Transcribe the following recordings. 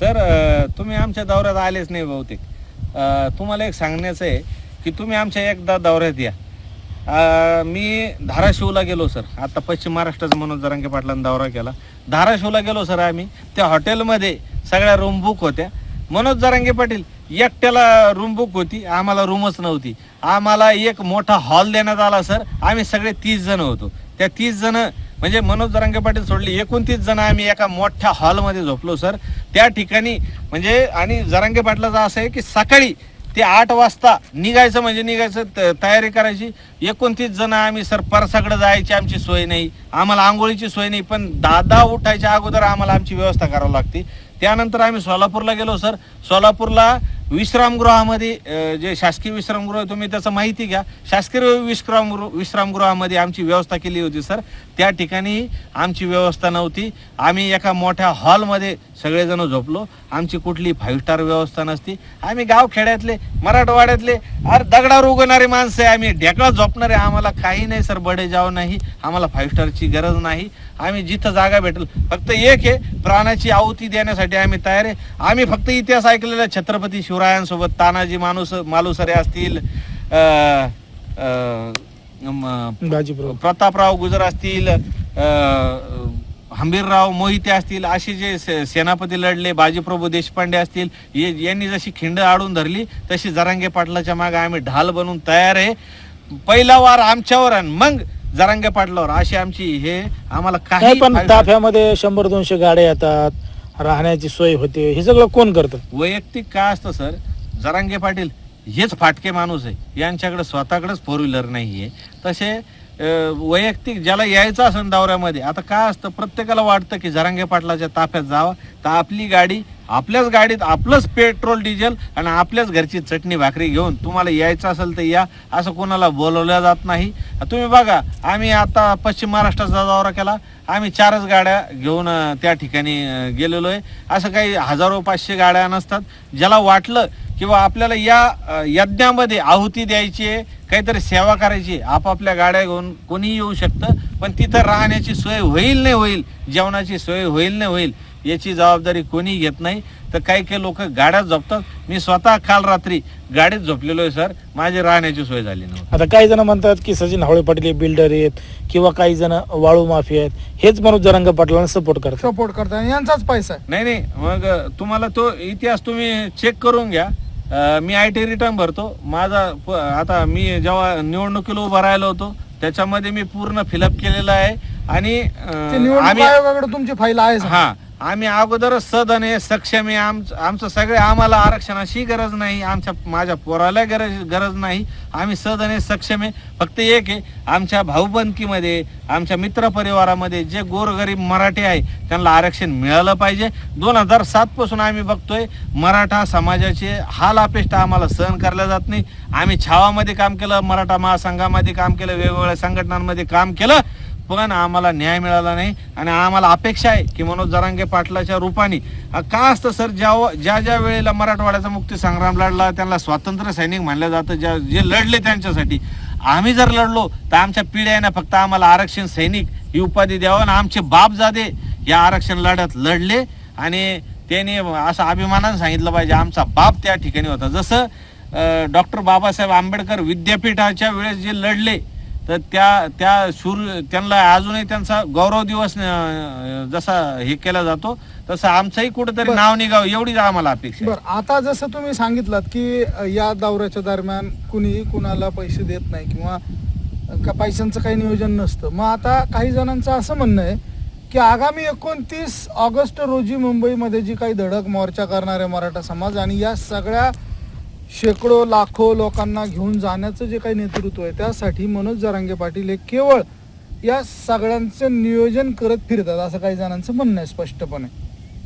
Sir तुम्ही आमच्या दौऱ्यात आलेच नाही बहुतेक. तुम्हाला एक सांगण्याचं आहे की तुम्ही आमच्या एकदा दौऱ्यात या. मी धाराशिवला गेलो सर. आता पश्चिम महाराष्ट्राचा मनोज जरांगे पाटलांनी दौरा केला. धाराशिवला गेलो सर आम्ही. त्या हॉटेलमध्ये सगळ्या रूम बुक होत्या. मनोज जरांगे पाटील एकट्याला रूम बुक होती आम्हाला रूमच नव्हती. आम्हाला एक मोठा हॉल देण्यात आला सर. आम्ही सगळे तीस जण होतो. त्या तीस जण म्हणजे मनोज जरांगे पाटील सोडले. एकोणतीस जण आम्ही एका मोठ्या हॉलमध्ये झोपलो सर. त्या ठिकाणी म्हणजे आणि जरांगे पाटलाचं असं आहे की सकाळी ते आठ वाजता निघायचं म्हणजे निघायचं त- तयारी करायची. एकोणतीस जण आम्ही सर परसाकडे जायची आमची सोय नाही. आम्हाला आंघोळीची सोय नाही पण दादा उठायच्या अगोदर आम्हाला आमची व्यवस्था करावी लागते. त्यानंतर आम्ही सोलापूरला गेलो सर. सोलापूरला विश्रामगृहामध्ये जे शासकीय विश्रामगृह तुम्ही त्याचं माहिती घ्या. शासकीय विश्रामगृह विश्रामगृहामध्ये आमची व्यवस्था केली होती सर. त्या ठिकाणी आमची व्यवस्था नव्हती. आम्ही एका मोठ्या हॉलमध्ये सगळेजण झोपलो. आमची कुठली फाईव्ह स्टार व्यवस्था नसती. आम्ही गावखेड्यातले मराठवाड्यातले अरे दगडावर उगवणारे माणसं आहे. आम्ही ढेकळा झोपणारे. आम्हाला काही नाही सर. बडे जाव नाही. आम्हाला फाईव्ह स्टारची गरज नाही. आम्ही जिथं जागा भेटेल फक्त एक आहे प्राणाची आहुती देण्यासाठी आम्ही तयार आहे. आम्ही फक्त इतिहास ऐकलेला छत्रपती शिवरायांसोबत तानाजी माणूस मालुसरे असतील प्रतापराव गुजर असतील हंबीरराव मोहिते असतील असे जे सेनापती लढले बाजीप्रभू देशपांडे असतील ये- यांनी जशी खिंड आडून धरली तशी जरांगे पाटलाच्या मागे आम्ही ढाल बनून तयार आहे. पहिला वार आमच्यावर आणि मग जरांगे पाटलावर अशी आमची हे आम्हाला काही पण ताफ्यामध्ये शंभर दोनशे गाड्या येतात. राहण्याची सोय होते. हे सगळं कोण करतं? वैयक्तिक काय असतं सर? जरांगे पाटील हेच फाटके माणूस आहे. यांच्याकडे स्वतःकडेच फोर व्हीलर नाही आहे तसे वैयक्तिक ज्याला यायचं असेल दौऱ्यामध्ये आता काय असतं प्रत्येकाला वाटतं की जरांगे पाटलाच्या ताफ्यात जावं. तर आपली गाडी आपल्याच गाडीत आपलंच पेट्रोल डिझेल आणि आपल्याच घरची चटणी भाकरी घेऊन तुम्हाला यायचं असेल तर या. असं कोणाला बोलवलं जात नाही. तुम्ही बघा आम्ही आता पश्चिम महाराष्ट्राचा दौरा केला. आम्ही चारच गाड्या घेऊन त्या ठिकाणी गेलेलो आहे. असं काही हजारो पाचशे गाड्या नसतात. ज्याला वाटलं किंवा आपल्याला या यज्ञामध्ये आहुती द्यायची आहे काहीतरी सेवा करायची आहे, आपापल्या गाड्या घेऊन कोणीही येऊ शकतं. पण तिथं राहण्याची सोय होईल नाही होईल जेवणाची सोय होईल नाही होईल. याची जबाबदारी कोणी घेत नाही. तर काही काही लोक गाड्यात झोपतात. मी स्वतः काल रात्री गाडीत झोपलेलो आहे सर. माझी राहण्याची सोय झाली नव्हती. आता काही जण म्हणतात की सचिन हावळे पाटील हे बिल्डर आहेत किंवा काही जण वाळू माफी आहेत. हेच मनोज जरांगे पाटलांना सपोर्ट करतात. सपोर्ट करतात. आणि यांचाच पैसा आहे. नाही नाही. मग तुम्हाला तो इतिहास तुम्ही चेक करून घ्या. अं, मी आय टी रिटर्न भरतो. माझा प- आता मी जेव्हा निवडणुकीला उभा राहिलो होतो त्याच्यामध्ये मी पूर्ण फिलअप केलेलं आहे. आणि अं, ते निवडणूक आम्ही आयोगाकडे तुमची फाईल आहे सर. हा. आम्ही अगोदरच सदन आहे सक्षम आहे. आमचं आमचं सगळे आम्हाला आरक्षणाची गरज नाही. आमच्या माझ्या पोराला गरज गरज नाही. आम्ही सदन आहे सक्षम आहे. फक्त एक आहे आमच्या भाऊबंदकीमध्ये आमच्या मित्र परिवारामध्ये जे गोरगरीब मराठी आहे त्यांना आरक्षण मिळालं पाहिजे. दोन हजार सातपासून आम्ही बघतोय मराठा समाजाचे हाल अपेष्ट आम्हाला सहन करल्या जात नाही. आम्ही छावामध्ये काम केलं मराठा महासंघामध्ये काम केलं वेगवेगळ्या संघटनांमध्ये काम केलं. पण आम्हाला न्याय मिळाला नाही आणि आम्हाला अपेक्षा आहे की मनोज जरांगे पाटलाच्या रूपाने का असतं सर ज्या ज्या ज्या वेळेला मराठवाड्याचा मुक्ती संग्राम लढला त्यांना स्वातंत्र्य सैनिक मानलं जातं ज्या जे लढले त्यांच्यासाठी. आम्ही जर लढलो तर आमच्या पिढ्यानं फक्त आम्हाला आरक्षण सैनिक ही उपाधी द्यावं आणि आमचे बाप जादे या आरक्षण लढ्यात लढले. आणि त्यांनी असं अभिमानानं सांगितलं पाहिजे आमचा बाप त्या ठिकाणी होता. जसं डॉक्टर बाबासाहेब आंबेडकर विद्यापीठाच्या वेळेस जे लढले तर त्या त्या शूर त्यांना अजूनही त्यांचा गौरव दिवस जसा हे केला जातो तसं आमचंही कुठेतरी. नाव निघावं एवढीच आम्हाला अपेक्षा आहे. बर आता जसं तुम्ही सांगितलं की अ, या दौऱ्याच्या दरम्यान कुणीही कुणाला पैसे देत नाही किंवा अ, का पैशांचं काही नियोजन नसतं मग आता काही जणांचं असं म्हणणं आहे की आगामी एकोणतीस ऑगस्ट रोजी मुंबईमध्ये जी काही धडक मोर्चा करणारे मराठा समाज आणि या सगळ्या शेकडो लाखो लोकांना घेऊन जाण्याचं जे काही नेतृत्व आहे त्यासाठी मनोज जरांगे पाटील हे केवळ या सगळ्यांचं नियोजन करत फिरतात असं काही जणांचं म्हणणं आहे स्पष्टपणे.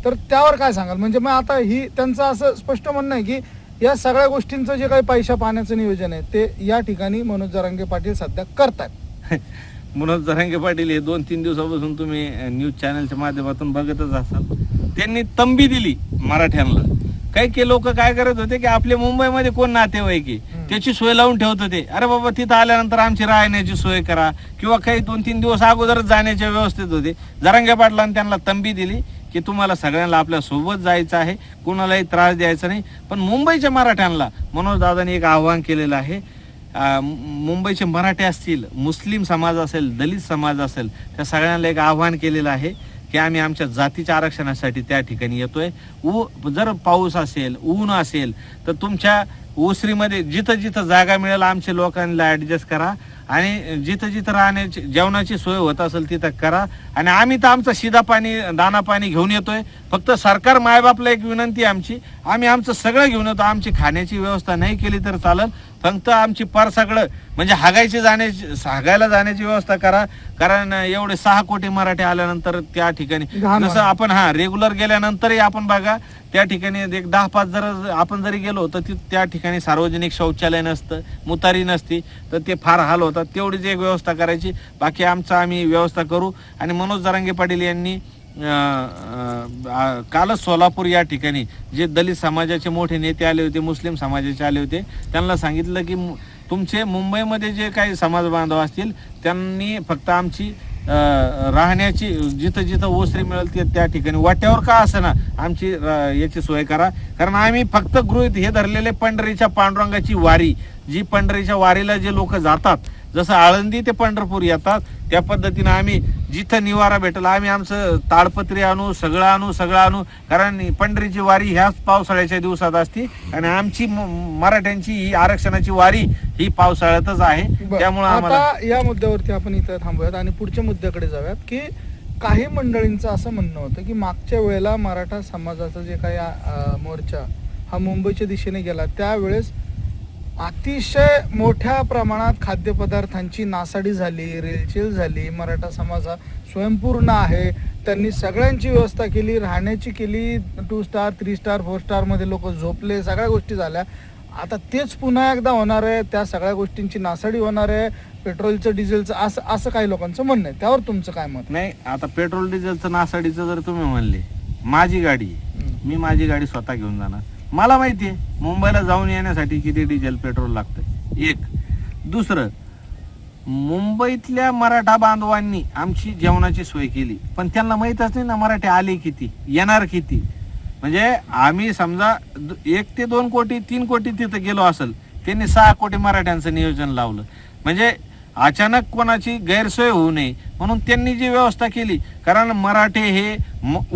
तर त्यावर काय सांगाल? म्हणजे मग आता ही त्यांचं असं स्पष्ट म्हणणं आहे की या सगळ्या गोष्टींचं जे काही पैशा पाण्याचं नियोजन आहे ते या ठिकाणी मनोज जरांगे पाटील सध्या करतात मनोज जरांगे पाटील हे दोन तीन दिवसापासून तुम्ही न्यूज चॅनलच्या माध्यमातून बघतच असाल. त्यांनी तंबी दिली मराठ्यांना. काही काही लोक काय करत होते की आपल्या मुंबईमध्ये कोण नातेवाईक. त्याची सोय लावून ठेवत होते. अरे बाबा तिथं आल्यानंतर आमची राहण्याची सोय करा. किंवा काही दोन तीन दिवस अगोदरच जाण्याच्या व्यवस्थेत होते. जरांगे पाटलांनी त्यांना तंबी दिली की तुम्हाला सगळ्यांना आपल्यासोबत जायचं आहे. कुणालाही त्रास द्यायचा नाही. पण मुंबईच्या मराठ्यांना मनोज दादांनी एक आव्हान केलेलं आहे. मुंबईचे मराठे असतील मुस्लिम समाज असेल दलित समाज असेल त्या सगळ्यांना एक आव्हान केलेलं आहे. की आम्ही आमच्या जातीच्या आरक्षणासाठी त्या ठिकाणी येतोय. ऊ जर पाऊस असेल ऊन असेल तर तुमच्या ओसरीमध्ये जिथं जिथं जागा मिळेल आमच्या लोकांना ऍडजस्ट करा. आणि जिथं जिथं राहण्याची जेवणाची सोय होत असेल तिथं करा. आणि आम्ही तर आमचं शिदा पाणी दाना पाणी घेऊन येतोय. फक्त सरकार मायबापला एक विनंती आमची. आम्ही आमचं सगळं घेऊन येतो. आमची खाण्याची व्यवस्था नाही केली तर चालेल. फक्त आमची पर सगळं म्हणजे हागायची जाण्याची हागायला जाण्याची व्यवस्था करा. कारण एवढे सहा कोटी मराठी आल्यानंतर त्या ठिकाणी जसं आपण हा रेग्युलर गेल्यानंतरही आपण बघा त्या ठिकाणी एक दहा पाच जर आपण जरी गेलो तर ती त्या ठिकाणी सार्वजनिक शौचालय नसतं मुतारी नसती तर ते फार हाल होतात. तेवढीच एक व्यवस्था करायची. बाकी आमचं आम्ही व्यवस्था करू. आणि मनोज जरांगे पाटील यांनी कालच सोलापूर या ठिकाणी जे दलित समाजाचे मोठे नेते आले होते मुस्लिम समाजाचे आले होते त्यांना सांगितलं की तुमचे मुंबईमध्ये जे काही समाज बांधव असतील त्यांनी फक्त आमची राहण्याची जिथं जिथं ओसरी मिळेल ते त्या ठिकाणी. वाट्यावर का ना आमची याची सोय करा. कारण आम्ही फक्त गृहित हे धरलेले पंढरीच्या पांडुरंगाची वारी जी पंढरीच्या वारीला जे लोक जातात जसं आळंदी ते पंढरपूर येतात त्या पद्धतीनं आम्ही जिथं निवारा भेटल आम्ही आमचं ताडपत्री आणू सगळं आणू सगळं आणू कारण पंढरीची वारी ह्याच पावसाळ्याच्या दिवसात असती आणि आमची मराठ्यांची ही आरक्षणाची वारी ही पावसाळ्यातच आहे. त्यामुळे आम्हाला या मुद्द्यावरती आपण इथं थांबूयात आणि पुढच्या मुद्द्याकडे जाऊयात की काही मंडळींचं असं म्हणणं होतं की मागच्या वेळेला मराठा समाजाचा जे काही मोर्चा हा मुंबईच्या दिशेने गेला त्यावेळेस अतिशय मोठ्या प्रमाणात खाद्यपदार्थांची नासाडी झाली रेलचेल झाली मराठा समाज हा स्वयंपूर्ण आहे. त्यांनी सगळ्यांची व्यवस्था केली राहण्याची केली two star three star four स्टारमध्ये लोक झोपले सगळ्या गोष्टी झाल्या. आता तेच पुन्हा एकदा होणार आहे त्या सगळ्या गोष्टींची नासाडी होणार आहे. पेट्रोलचं डिझेलचं असं असं काही लोकांचं म्हणणं आहे. त्यावर तुमचं काय मत? नाही आता पेट्रोल डिझेलचं नासाडीचं जर तुम्ही म्हणले माझी गाडी. मी माझी गाडी स्वतः घेऊन जाणार. मला माहिती आहे मुंबईला जाऊन येण्यासाठी किती डिझेल पेट्रोल लागतं एक. दुसरं मुंबईतल्या मराठा बांधवांनी आमची जेवणाची सोय केली. पण त्यांना माहीतच नाही ना मराठी आले किती येणार किती. म्हणजे आम्ही समजा द- एक ते दोन कोटी तीन कोटी तिथं गेलो असेल त्यांनी सहा कोटी मराठ्यांचं नियोजन लावलं. म्हणजे अचानक कोणाची गैरसोय होऊ नये म्हणून त्यांनी जी व्यवस्था केली. कारण मराठे हे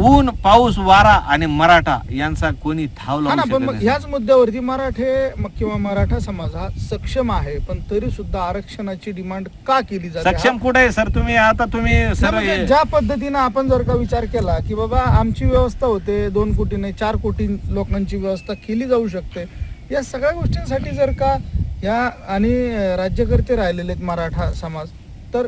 ऊन पाऊस वारा आणि मराठा यांचा कोणी थाव लावू ना शकत पण मग नाही. ह्याच मुद्द्यावरती मराठे किंवा मराठा समाज हा सक्षम आहे पण तरी सुद्धा आरक्षणाची डिमांड का केली जाते? सक्षम कुठे आहे सर? तुम्ही आता तुम्ही सर म्हणजे ज्या पद्धतीनं आपण जर का विचार केला की बाबा आमची व्यवस्था होते दोन कोटी नाही चार कोटी लोकांची व्यवस्था केली जाऊ शकते या सगळ्या गोष्टींसाठी जर का या आणि राज्यकर्ते राहिलेले आहेत मराठा समाज. तर